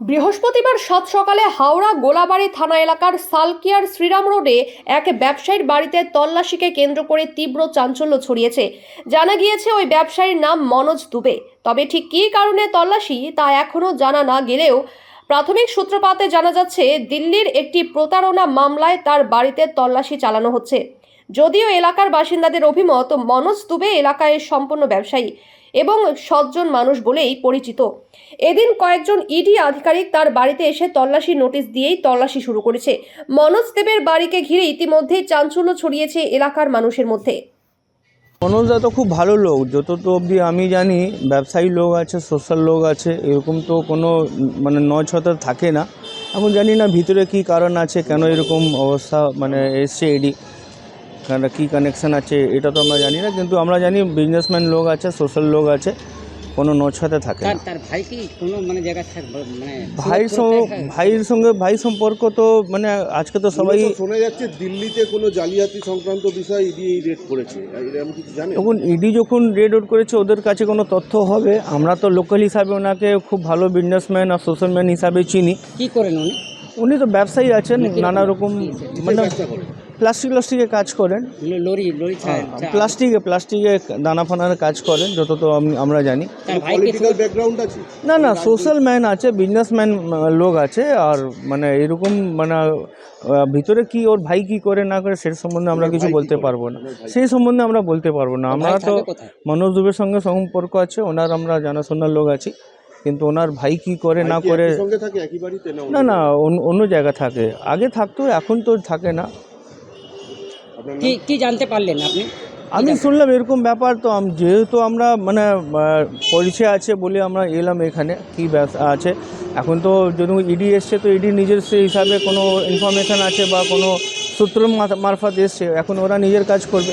বৃহস্পতিবার সাত সকালে হাওড়া গোলাবাড়ি থানা এলাকার সালকিয়ার শ্রীরাম রোডে এক ব্যবসায়ীর বাড়িতে তল্লাশিকে কেন্দ্র করে তীব্র চাঞ্চল্য ছড়িয়েছে। জানা গিয়েছে ওই ব্যবসায়ীর নাম মনোজ দুবে। তবে ঠিক কী কারণে তল্লাশি তা এখনও জানা না গেলেও প্রাথমিক সূত্রপাতে জানা যাচ্ছে, দিল্লির একটি প্রতারণা মামলায় তার বাড়িতে তল্লাশি চালানো হচ্ছে। যদিও এলাকার বাসিন্দাদের অভিমত, মনোজ দুবে এলাকায় সম্পূর্ণ ব্যবসায়ী। এবং সজ্জন মানুষ বলেই পরিচিত। এদিন কয়েকজন ইডি আধিকারিক তার বাড়িতে এসে তল্লাশি নোটিশ দিয়েই তল্লাশি শুরু করেছে। মনোজ দেবের বাড়িকে ঘিরে ইতিমধ্যেই চাঞ্চল্য ছড়িয়েছে এলাকার মানুষের মধ্যে। মনোজদা তো খুব ভালো লোক। যত তো অবধি আমি জানি, ব্যবসায়ী লোক আছে সোশ্যাল লোক আছে, এরকম তো কোনো মানে নয় ছতা থাকে না। এখন জানি না ভিতরে কি কারণ আছে, কেন এরকম অবস্থা মানে এসছে এডি কেন কী কানেকশন আছে এটা তো আমরা জানি না কিন্তু আমরা জানি বিজনেসম্যান লোক আছে সোশ্যাল লোক আছে কোনো নছাতে থাকে না। তার ভাই কি কোনো মানে জায়গা থাকবে মানে ভাইয়ের সঙ্গে ভাইয়ের সঙ্গে ভাই সম্পর্ক তো মানে আজকে তো সবাই শোনা যাচ্ছে দিল্লিতে কোনো জালিয়াতি সংক্রান্ত বিষয় ইডি এই রেড করেছে। এরকম কিছু জানেন? যখন ইডি যখন রেড আউট করেছে ওদের কাছে কোনো তথ্য হবে। আমরা তো লোকাল হিসাবে ওনাকে খুব ভালো বিজনেসম্যান আর সোশ্যাল ম্যান হিসাবে চিনি। কি করেন উনি? উনি তো ব্যবসায়ী আছেন নানা রকম মানে প্লাস্টিক প্লাস্টিকে কাজ করেন। লরি লরি প্লাস্টিকে প্লাস্টিকে দানা ফানার কাজ করেন যত তো আমি- আমরা জানি। তার ভাই কি পলিটিক্যাল ব্যাকগ্রাউন্ড আছে? না না সোশ্যাল ম্যান আছে বিজনেসম্যান লোক আছে আর মানে এরকম মানে ভিতরে কি ওর ভাই কি করে না করে সে সম্বন্ধে আমরা কিছু বলতে পারব না। সেই সম্বন্ধে আমরা বলতে পারব না। আমরা তো? মনোজ দুবের সঙ্গে সম্পর্ক আছে ওনার আমরা জানাশোনার লোক আছি কিন্তু ওনার ভাই কি করে না করে না না না অন্য- অন্য জায়গা থাকে। আগে থাকতো এখন তো থাকে না? কি কি জানতে পারলেন আপনি? আমি শুনলাম এরকম ব্যাপার তো যেহেতু আমরা মানে পরিচয় আছে বলে আমরা এলাম এখানে কি ব্যবসা আছে। এখন তো যদি ইডি এসছে তো ইডি নিজের সেই হিসাবে কোনো ইনফরমেশান আছে বা কোনো সূত্র মারফত এসছে এখন ওরা নিজের কাজ করবে।